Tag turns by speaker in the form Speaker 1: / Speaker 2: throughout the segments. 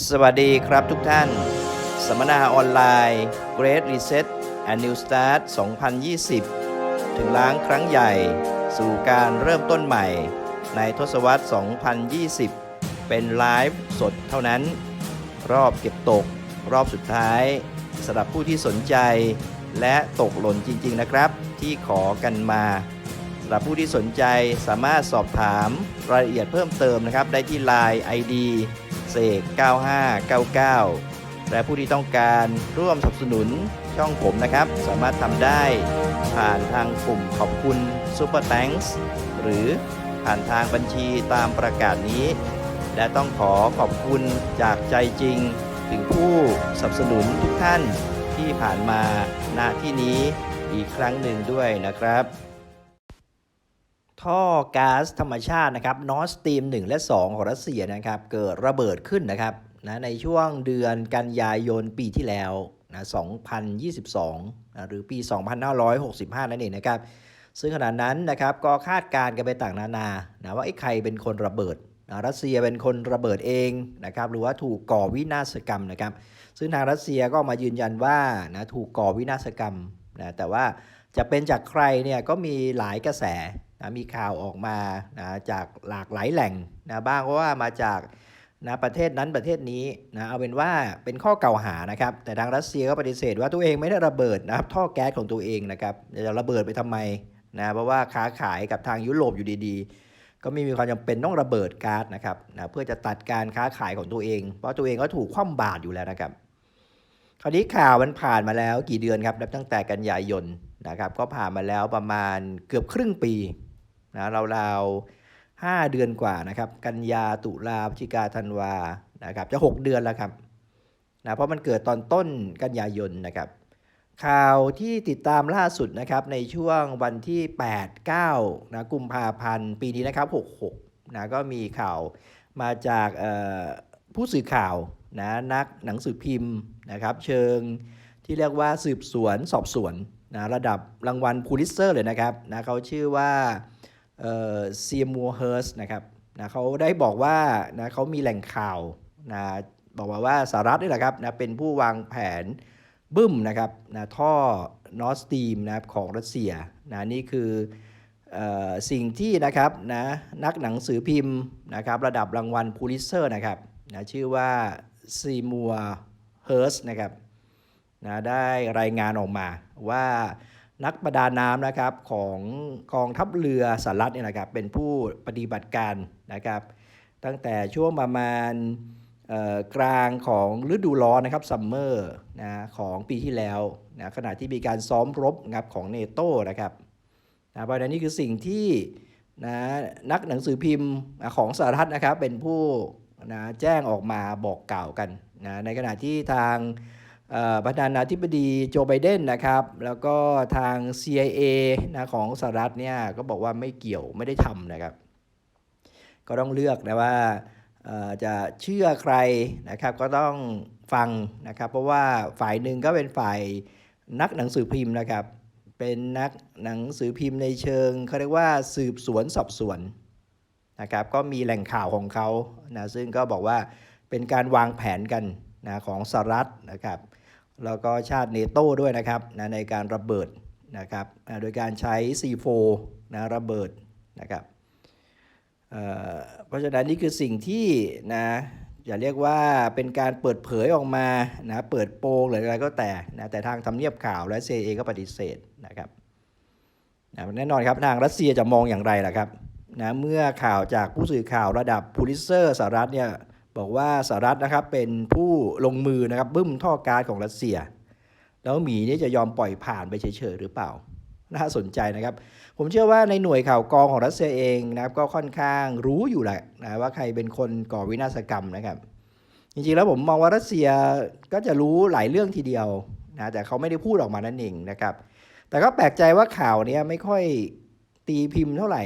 Speaker 1: สวัสดีครับทุกท่าน สัมมนาออนไลน์ Great Reset and New Start 2020 ถึงล้างครั้งใหญ่สู่การเริ่มต้นใหม่ ในทศวรรษ 2020 เป็นไลฟ์สดเท่านั้น รอบเก็บตก รอบสุดท้ายสำหรับผู้ที่สนใจ และตกหล่นจริง ๆ นะครับ ที่ขอกันมาสำหรับผู้ที่สนใจสามารถสอบถามรายละเอียดเพิ่มเติมนะครับ ได้ที่ Line ID เสก 9599 และผู้ที่ต้องการร่วมสนับสนุนช่องผมนะครับ สามารถทำได้ผ่านทางปุ่มขอบคุณ Super Thanks หรือผ่านทางบัญชีตามประกาศนี้ และต้องขอขอบคุณจากใจจริง ถึงผู้สนับสนุนทุกท่านที่ผ่านมาณที่นี้อีกครั้งหนึ่งด้วยนะครับ ท่อก๊าซธรรมชาตินะครับนอสตีม 1 และ 2 ของรัสเซียนะครับ เกิดระเบิดขึ้นนะครับนะในช่วงเดือนกันยายนปีที่แล้วนะ2022นะหรือปี 2565 นั่นเองนะครับ ซึ่งขณะนั้นนะครับก็คาดการณ์กันไปต่างนานานะว่าไอ้ใครเป็นคนระเบิดนะรัสเซียเป็นคนระเบิดเองนะครับหรือว่าถูกก่อวินาศกรรมนะครับ ซึ่งทางรัสเซียก็มายืนยันว่านะถูกก่อวินาศกรรมนะแต่ว่าจะเป็นจากใครเนี่ยก็มีหลายกระแส นะมีข่าวออกมานะจากหลากหลายแหล่งนะบ้างก็ว่ามาจากนะประเทศนั้นประเทศนี้นะเอาเป็นว่าเป็นข้อกล่าวหานะครับ แต่ทางรัสเซียก็ปฏิเสธว่าตัวเองไม่ได้ระเบิดนะครับท่อแก๊สของตัวเองนะครับจะระเบิดไปทำไมนะเพราะว่าค้าขายกับทางยุโรปอยู่ดีๆ ก็ไม่มีความจำเป็นต้องระเบิดก๊าซนะครับนะเพื่อจะตัดการค้าขายของตัวเอง เพราะตัวเองก็ถูกคว่ำบาตรอยู่แล้วนะครับ คราวนี้ข่าวมันผ่านมาแล้วกี่เดือนครับนับตั้งแต่กันยายนนะครับ ก็ผ่านมาแล้วประมาณเกือบครึ่งปี นะราวๆห้าเดือนกว่านะครับ กันยาตุลาพฤศจิกาธันวานะครับ จะ 6 เดือนแล้วครับนะเพราะมันเกิดตอนต้นกันยายนนะครับ ข่าวที่ติดตามล่าสุดนะครับในช่วงวันที่ 8 9นะกุมภาพันธ์ปีนี้นะครับ 66นะก็มีข่าวมาจากผู้สื่อข่าวนะนักหนังสือพิมพ์นะครับ เชิงที่เรียกว่าสืบสวนสอบสวนนะระดับรางวัลพูลิเซอร์เลยนะครับนะเขาชื่อว่า เซียมัวเฮิร์สนะครับนะเขาได้บอกว่านะเขามีแหล่งข่าวนะบอกว่าว่าสหรัฐนี่แหละครับนะเป็นผู้วางแผนบึ้มนะครับนะท่อนอสตีมนะครับของรัสเซียนะนี่คือเออสิ่งที่นะครับนะนักหนังสือพิมพ์นะครับระดับรางวัลพูลิเซอร์นะครับนะชื่อว่าซีมัวเฮิร์สนะครับนะได้รายงานออกมาว่า นักประดาน้ำนะครับของกองทัพเรือสหรัฐเนี่ยนะครับเป็นผู้ปฏิบัติการนะครับ ตั้งแต่ช่วงประมาณเอ่อกลางของฤดูร้อนนะครับซัมเมอร์นะของปีที่แล้วนะขณะที่มีการซ้อมรบนะครับของเนโตนะครับนะเพราะนั้นนี่คือสิ่งที่นะนักหนังสือพิมพ์ของสหรัฐนะครับเป็นผู้นะแจ้งออกมาบอกกล่าวกันนะในขณะที่ทาง ประธานาธิบดีโจไบเดนนะครับ แล้วก็ทาง CIA นะของสหรัฐเนี่ยก็บอกว่าไม่เกี่ยวไม่ได้ทำนะครับ ก็ต้องเลือกนะว่าจะเชื่อใครนะครับก็ต้องฟังนะครับ เพราะว่าฝ่ายหนึ่งก็เป็นฝ่ายนักหนังสือพิมพ์นะครับ เป็นนักหนังสือพิมพ์ในเชิงเขาเรียกว่าสืบสวนสอบสวนนะครับก็มีแหล่งข่าวของเขานะซึ่งก็บอกว่าเป็นการวางแผนกันนะของสหรัฐนะครับ แล้วก็ชาติเนโต้ด้วยนะครับนะในการระเบิดนะครับโดยการใช้ C4 นะระเบิดนะครับเเพราะฉะนั้นนี่คือสิ่งที่นะอย่าเรียกว่าเป็นการเปิดเผยออกมานะเปิดโปงหรืออะไรก็แต่นะแต่ทางทำเนียบข่าวและ CIA ก็ปฏิเสธนะครับนะแน่นอนครับทางรัสเซียจะมองอย่างไรล่ะครับนะเมื่อข่าวจากผู้สื่อข่าวระดับพูลิเซอร์สหรัฐเนี่ย บอกว่าสหรัฐนะครับเป็นผู้ลงมือนะครับบึ้มท่อกาซของรัสเซีย แล้วหมีนี่จะยอมปล่อยผ่านไปเฉยๆหรือเปล่า น่าสนใจนะครับ ผมเชื่อว่าในหน่วยข่าวกรองของรัสเซียเองนะครับก็ค่อนข้างรู้อยู่แหละนะว่าใครเป็นคนก่อวินาศกรรมนะครับ จริงๆแล้วผมมองว่ารัสเซียก็จะรู้หลายเรื่องทีเดียวนะแต่เขาไม่ได้พูดออกมานั่นเองนะครับ แต่ก็แปลกใจว่าข่าวเนี้ยไม่ค่อยตีพิมพ์เท่าไหร่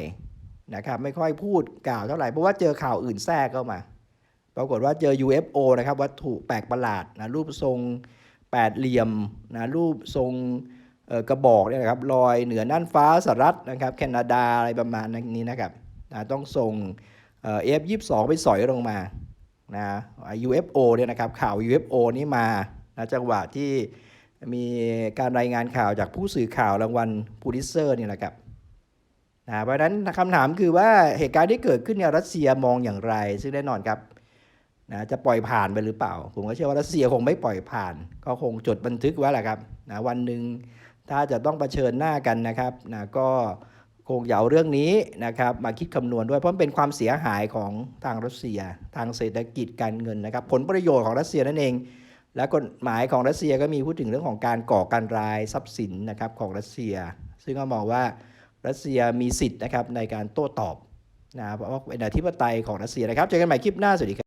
Speaker 1: นะครับไม่ค่อยพูดกล่าวเท่าไหร่เพราะว่าเจอข่าวอื่นแทรกเข้ามา ปรากฏว่าเจอ UFO นะครับวัตถุแปลกประหลาดนะรูปทรงแปดเหลี่ยมนะรูปทรงกระบอกเนี่ยนะครับลอยเหนือน่านฟ้าสหรัฐนะครับแคนาดาอะไรประมาณนี้นะครับนะต้องส่งเอฟยี่สองไปสอยลงมานะ UFO เนี่ยนะครับข่าว UFO นี่มานะจังหวะที่มีการรายงานข่าวจากผู้สื่อข่าวรางวัลพูลิเซอร์เนี่ยนะครับนะเพราะฉะนั้นคำถามคือว่าเหตุการณ์ที่เกิดขึ้นเนี่ยรัสเซียมองอย่างไร ซึ่งแน่นอนครับ นะจะปล่อยผ่านไปหรือเปล่า ผมก็เชื่อว่ารัสเซียคงไม่ปล่อยผ่าน ก็คงจดบันทึกไว้แหละครับนะวันหนึ่งถ้าจะต้องเผชิญหน้ากันนะครับนะก็คงอย่าเอาเรื่องนี้นะครับมาคิดคำนวณด้วยเพราะมันเป็นความเสียหายของทางรัสเซีย ทางเศรษฐกิจการเงินนะครับ ผลประโยชน์ของรัสเซียนั่นเอง และกฎหมายของรัสเซียก็มีพูดถึงเรื่องของการก่อการร้ายทรัพย์สินนะครับของรัสเซีย ซึ่งก็มองว่ารัสเซียมีสิทธิ์นะครับในการโต้ตอบนะเพราะว่าเป็นอธิปไตยของรัสเซียนะครับเจอกันใหม่คลิปหน้าสวัสดีครับ